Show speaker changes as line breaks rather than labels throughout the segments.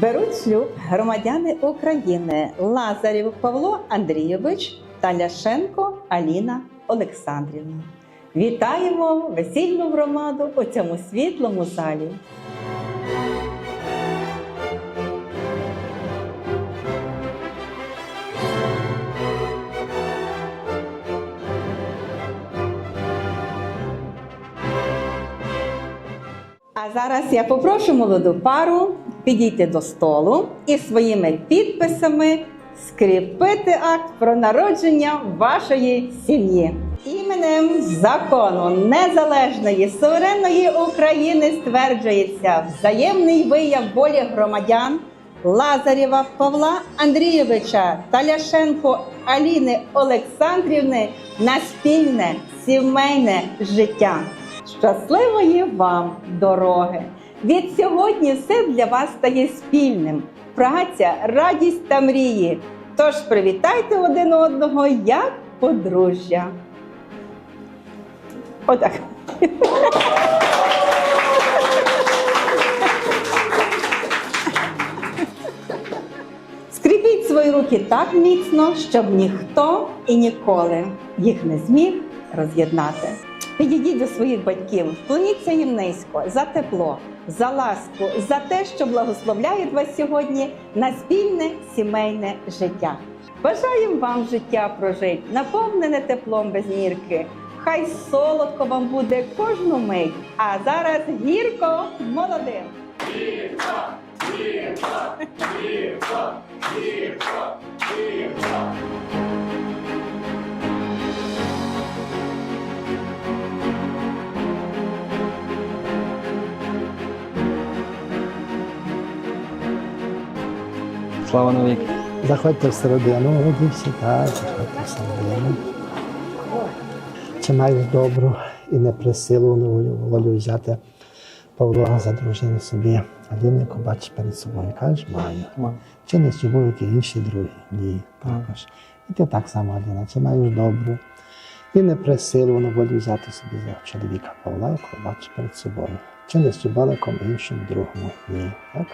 Беруть шлюб громадяни України Лазарєв Павло Андрійович та Ляшенко Аліна Олександрівна. Вітаємо весільну громаду у цьому світлому залі. А зараз я попрошу молоду пару підійти до столу і своїми підписами скріпити акт про народження вашої сім'ї. Іменем закону незалежної суверенної України стверджується взаємний вияв волі громадян Лазарєва Павла Андрійовича та Ляшенко Аліни Олександрівни на спільне сімейне життя. Щасливої вам дороги! Від сьогодні все для вас стає спільним. Праця, радість та мрії. Тож привітайте один одного як подружжя. Отак. Скріпіть свої руки так міцно, щоб ніхто і ніколи їх не зміг роз'єднати. Підійдіть до своїх батьків, вклоніться їм низько за тепло, за ласку, за те, що благословляють вас сьогодні на спільне сімейне життя. Бажаємо вам життя прожити, наповнене теплом без мірки. Хай солодко вам буде кожну мить, а зараз гірко молодим.
Слава навіки.
Заходьте всередину, годі всі, так, заходьте всередину. Чи маєш добру і неприсилу волю взяти Павлога за дружину собі, Аліннику бачиш перед собою, кажеш, маю.
Маю.
Чи не і інші другі? Ні, також. І ти так само, Аліна, чи маєш добру і неприсилу волю взяти собі за чоловіка Павла, якого бачиш перед собою. Чи не з чубаликом іншим другому? Ні, так?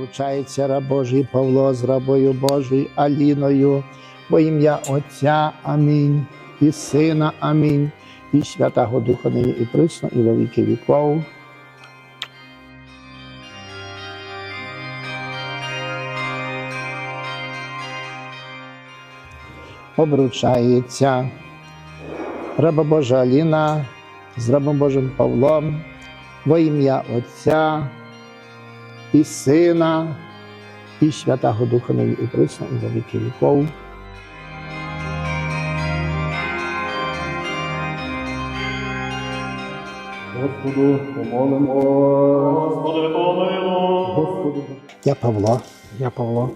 Заручається раб Божий Павло з рабою Божою Аліною, во ім'я Отця Амінь, і Сина Амінь, і Святого Духа нині і присно, і віки віков. Обручається раба Божа Аліна з рабом Божим Павлом, во ім'я Отця і Сина, і Святого Духа нині і присно, і во віки віков.
Господу помолимо.
Господи, помилуй.
Господу. Я Павло,
Я Павло,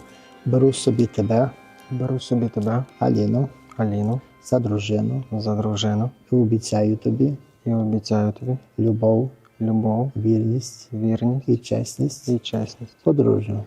беру собі тебе,
беру собі тебе,
Аліну,
Аліну,
за дружину.
За дружину.
І обіцяю тобі.
І обіцяю тобі.
Любов,
любов,
вірність
вірність
і чесність.
і чесність.
Подружню,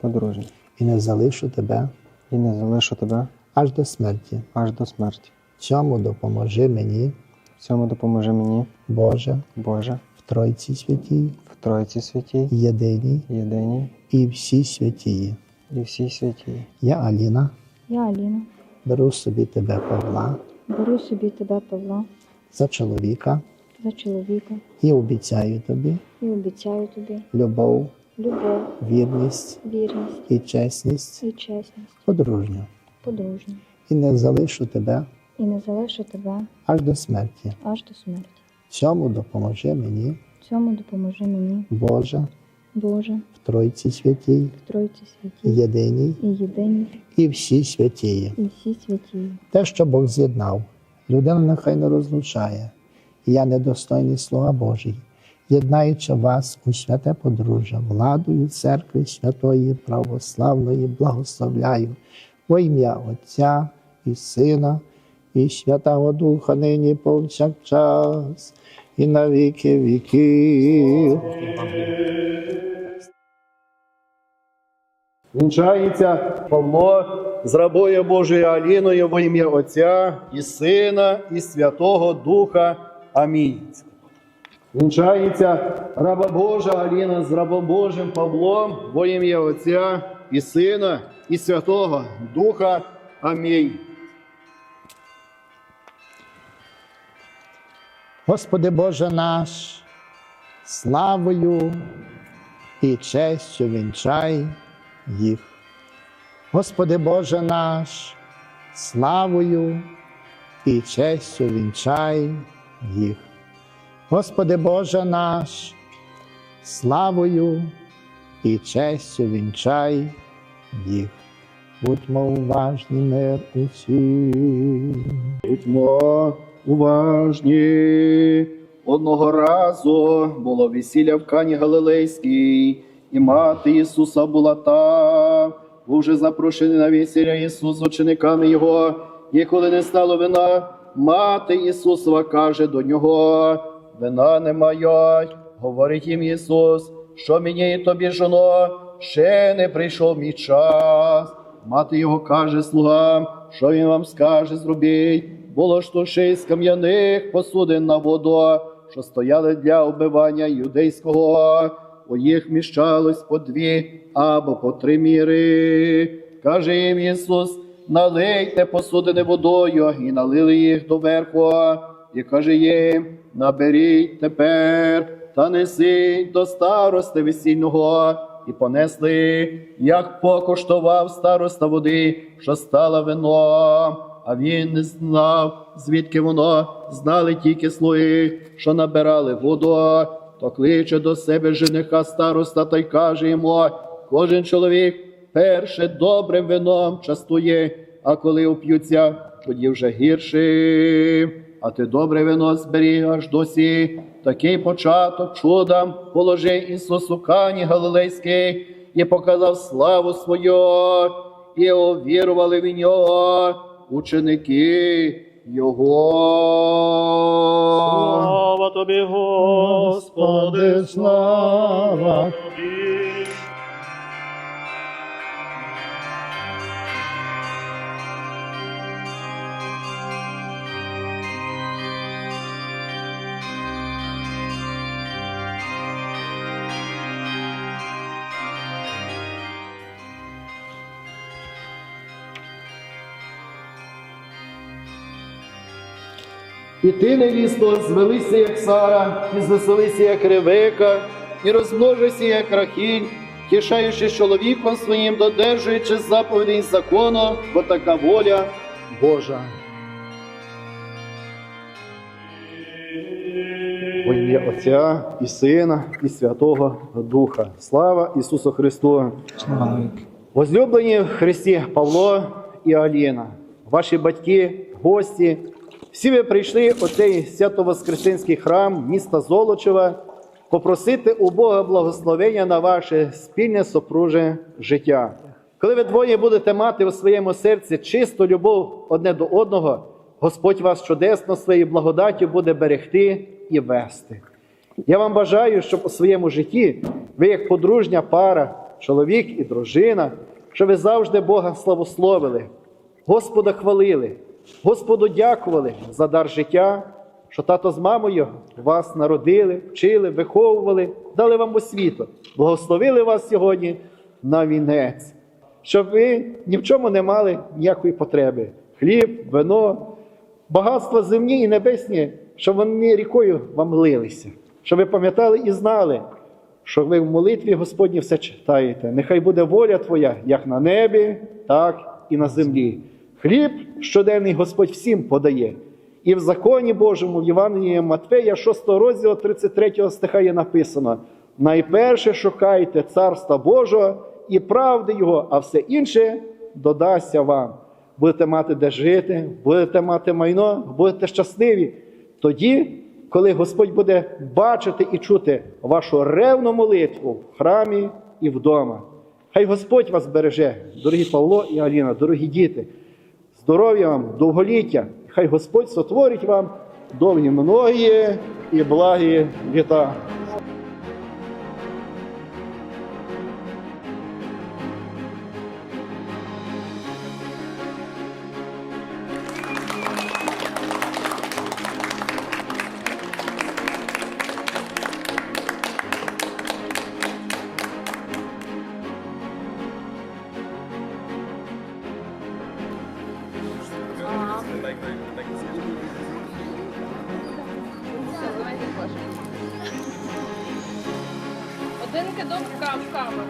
подружню.
і не залишу тебе.
І не залишу тебе.
Аж до смерті.
аж до смерті.
Цьому допоможи мені,
цьому допоможи мені,
Боже,
Боже,
в Тройці святій,
в Тройці святій,
єдиній.
Єдиній.
І всі святії.
і всій святій.
Я Аліна,
Я Аліна,
беру собі тебе Павла.
Беру собі тебе, Павла,
за чоловіка
за чоловіка
і обіцяю тобі
і обіцяю тобі
любов,
любов,
вірність
вірність
і чесність
і чесність,
подружню,
подружню,
і не залишу тебе
і не залишу тебе
аж до смерті.
аж до смерті.
Цьому допоможи мені,
цьому допоможи мені,
Боже,
Боже,
в Тройці святій,
в Тройці святій
єдиній
і єдиній
і всі святії.
і всі святі.
Те, що Бог з'єднав, людина нехай не розлучає. Я недостойний слуга Божий, єднаючи вас у святе подружжя, владою церкви святої, православної, благословляю во ім'я Отця і Сина, і Святого Духа нині повсякчас, і на віки віків.
Вінчається Павло з рабою Божою Аліною во ім'я Отця і Сина, і Святого Духа. Амінь. Вінчається раба Божа Аліна з рабом Божим Павлом во ім'я Отця і Сина, і Святого Духа. Амінь.
Господи Боже наш, славою і честю вінчай їх. Господи Боже наш, славою і честю вінчай їх. Господи Боже наш, славою і честю вінчай їх. Будьмо уважні усі.
Будьмо уважні. Одного разу було весілля в Кані Галилейській, і мати Ісуса була та. Був вже запрошений на весілля Ісус з учениками Його, і коли не стало вина, мати Ісусова каже до нього: Вина не мають. Говорить їм Ісус, що мені і тобі, жоно, ще не прийшов мій час. Мати його каже слугам, що він вам скаже, зробіть. Було ж то шість кам'яних посудин на воду, що стояли для оббивання юдейського. У їх міщалось по дві або по три міри. Каже їм Ісус, налийте посудини водою, і налили їх доверху. І каже їм, наберіть тепер та несіть до старости весільного. І понесли, як покуштував староста води, що стала вино, а він не знав, звідки воно, знали тільки слуги, що набирали воду, то кличе до себе жениха староста та й каже йому, кожен чоловік перше добрим вином частує, а коли уп'ються, тоді вже гірше. А ти добре вино зберіг аж досі. Такий початок чудом положи Ісус у Кані Галилейській і показав славу свою, і увірували в нього ученики Його.
Слава тобі, Господи, слава тобі.
І ти, невісто, звелися, як Сара, і звеселися, як Ревека, і розмножися, як Рахіль, тішаючись чоловіком своїм, додержуючи заповідей закону, бо така воля Божа. Во ім'я Отця і Сина, і Святого Духа. Слава Ісусу Христу! Возлюблені в Христі Павло і Аліна, ваші батьки, гості, всі ви прийшли у цей свято-воскресенський храм міста Золочева попросити у Бога благословення на ваше спільне супруже життя. Коли ви двоє будете мати у своєму серці чисту любов одне до одного, Господь вас чудесно своєю благодаттю буде берегти і вести. Я вам бажаю, щоб у своєму житті ви, як подружня пара, чоловік і дружина, щоб ви завжди Бога славословили, Господа хвалили, Господу дякували за дар життя, що тато з мамою вас народили, вчили, виховували, дали вам освіту, благословили вас сьогодні на вінець, щоб ви ні в чому не мали ніякої потреби. Хліб, вино, багатства земні і небесні, щоб вони рікою вам лилися, щоб ви пам'ятали і знали, що ви в молитві Господні все читаєте. Нехай буде воля Твоя, як на небі, так і на землі. Хліб щоденний Господь всім подає. І в законі Божому, в Євангелії Матвея, 6 розділу 33 стиха є написано: найперше шукайте царства Божого і правди Його, а все інше додасться вам. Будете мати де жити, будете мати майно, будете щасливі. Тоді, коли Господь буде бачити і чути вашу ревну молитву в храмі і вдома. Хай Господь вас береже, дорогі Павло і Аліна, дорогі діти. Здоров'я вам, довголіття, Хай Господь сотворить вам довгі многі і благі літа.
Один кидок в камеру.